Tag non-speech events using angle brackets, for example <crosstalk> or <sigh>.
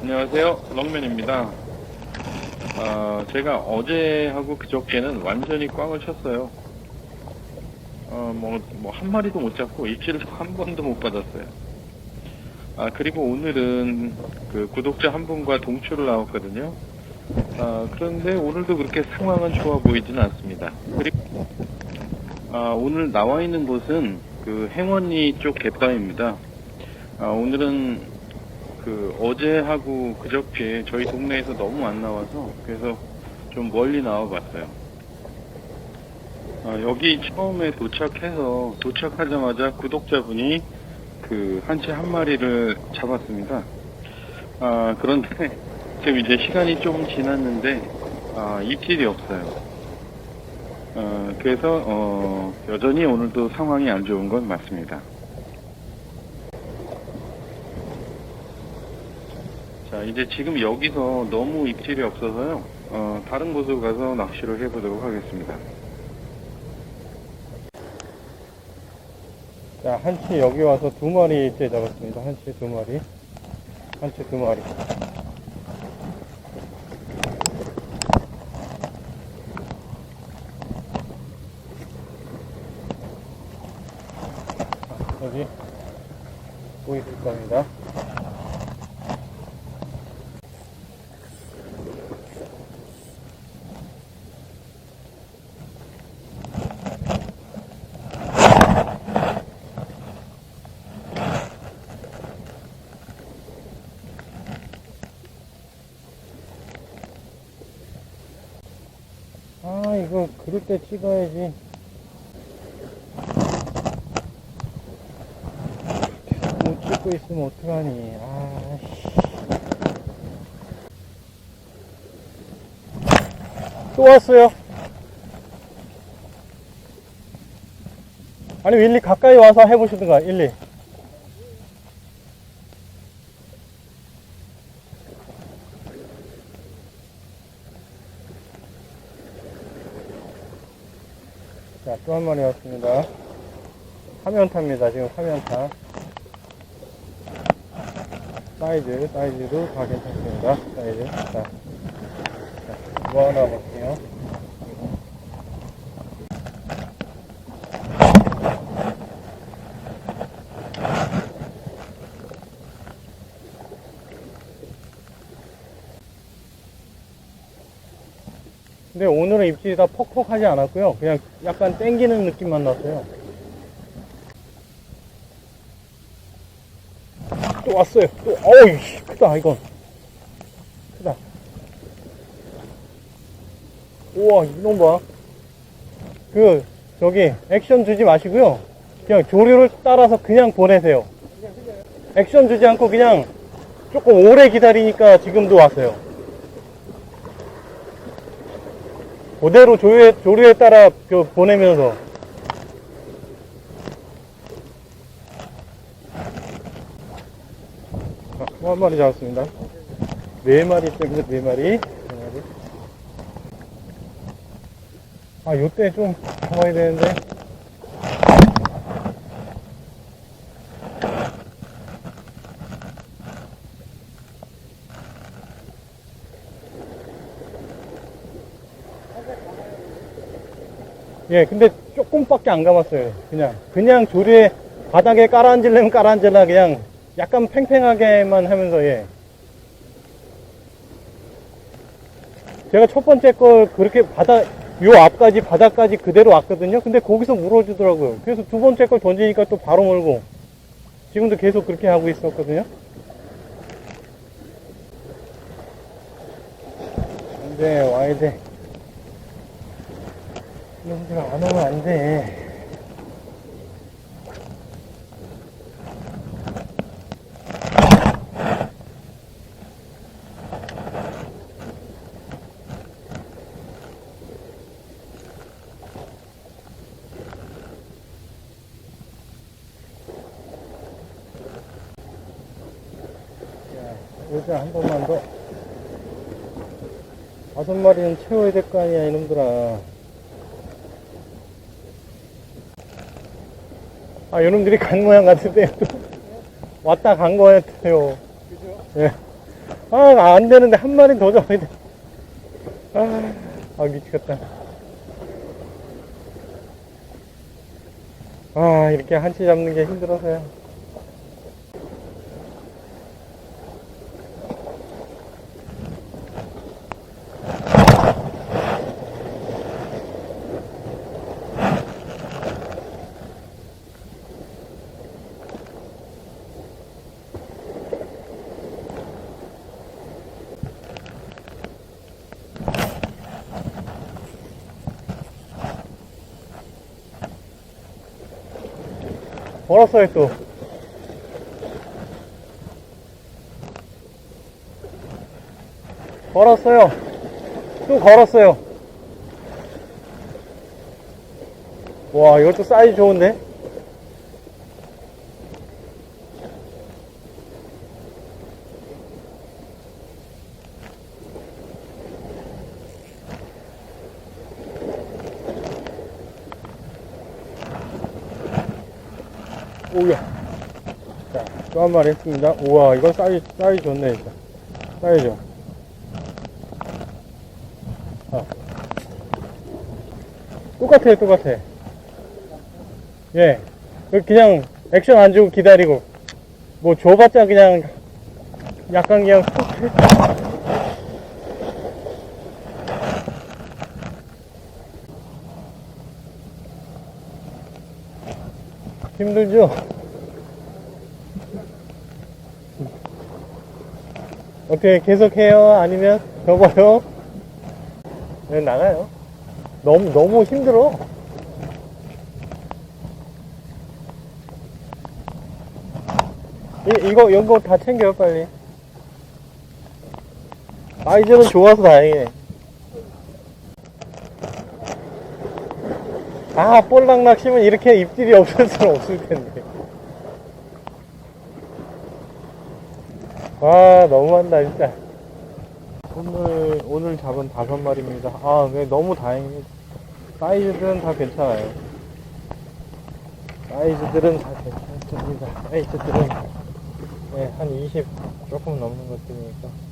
안녕하세요. 럭맨입니다. 아, 제가 어제하고 그저께는 완전히 꽝을 쳤어요. 어, 뭐, 뭐, 한 마리도 못 잡고 입질을 <laughs> 한 번도 못 받았어요. 아, 그리고 오늘은 그 구독자 한 분과 동출을 나왔거든요. 아, 그런데 오늘도 그렇게 상황은 좋아 보이지는 않습니다. 그리고, 아, 오늘 나와 있는 곳은 그 행원리 쪽 갯바입니다. 아, 오늘은 그 어제하고 그저께 저희 동네에서 너무 안 나와서 그래서 좀 멀리 나와봤어요. 아, 여기 처음에 도착해서 도착하자마자 구독자분이 그 한치 한 마리를 잡았습니다. 아, 그런데 <laughs> 지금 이제 시간이 좀 지났는데 아, 입질이 없어요. 아, 그래서 어, 여전히 오늘도 상황이 안 좋은 건 맞습니다. 자, 이제 지금 여기서 너무 입질이 없어서요. 어, 다른 곳으로 가서 낚시를 해보도록 하겠습니다. 자, 한치 여기 와서 두 마리째 잡았습니다. 한치 두 마리. 한치 두 마리. 자, 여기 보이실 겁니다. 아, 이거 그럴 때 찍어야지. 못 찍고 있으면 어떡하니. 아, 씨. 또 왔어요. 아니, 윌리 가까이 와서 해보시든가, 일리. 또 한 마리 왔습니다. 화면타입니다. 지금 화면타. 사이즈, 사이즈도 다 괜찮습니다. 사이즈. 자, 자뭐 하나 볼게요. 근데 오늘은 입질이 다 퍽퍽하지 않았고요. 그냥 약간 땡기는 느낌만 났어요. 또 왔어요. 또, 어이, 크다, 이건. 크다. 우와, 이놈 봐. 그, 저기, 액션 주지 마시고요. 그냥 조류를 따라서 그냥 보내세요. 액션 주지 않고 그냥 조금 오래 기다리니까 지금도 왔어요. 그대로 조류에, 조류에 따라 그 보내면서 자, 또한 마리 잡았습니다. 네 마리 때문에 네 마리. 네 마리. 아, 요때 좀 잡아야 되는데. 예, 근데 조금밖에 안 감았어요. 그냥. 그냥 조류에 바닥에 깔아앉으려면 깔아앉으려 그냥 약간 팽팽하게만 하면서, 예. 제가 첫 번째 걸 그렇게 바닥, 요 앞까지, 바닥까지 그대로 왔거든요. 근데 거기서 물어주더라고요. 그래서 두 번째 걸 던지니까 또 바로 물고. 지금도 계속 그렇게 하고 있었거든요. 안 돼, 와야 돼. 여기서 안 하면 안 돼. 여자 한 번만 더 다섯 마리는 채워야 될 거 아니야 이놈들아 아, 이놈들이 간 모양 같은데요. 왔다 간 거 같아요. 그죠? 예. 아, 안 되는데 한 마리 더 잡아야 돼. 아, 아, 미치겠다. 아, 이렇게 한치 잡는 게 힘들어서요. 걸었어요, 또. 걸었어요. 또 걸었어요. 와, 이것도 사이즈 좋은데? 오야. 자, 또 한 마리 했습니다. 우와, 이거 사이즈, 사이즈 좋네, 진짜. 사이즈. 아. 똑같아요, 똑같아. 예. 그 그냥 액션 안 주고 기다리고. 뭐 줘봤자 그냥 약간 그냥 힘들죠? 어떻게 계속해요? 아니면 접어요? 네, 나가요. 너무, 너무 힘들어. 이, 이거, 이거 다 챙겨요, 빨리. 사이즈는 좋아서 다행이네. 아, 볼락 낚시면 이렇게 입질이 없을 수는 없을 텐데. 와, 너무한다, 진짜. 오늘, 오늘 잡은 다섯 마리입니다. 아, 네, 너무 다행입니다. 사이즈들은 다 괜찮아요. 사이즈들은 다 괜찮습니다. 사이즈들은, 네, 한 20 조금 넘는 것들이니까.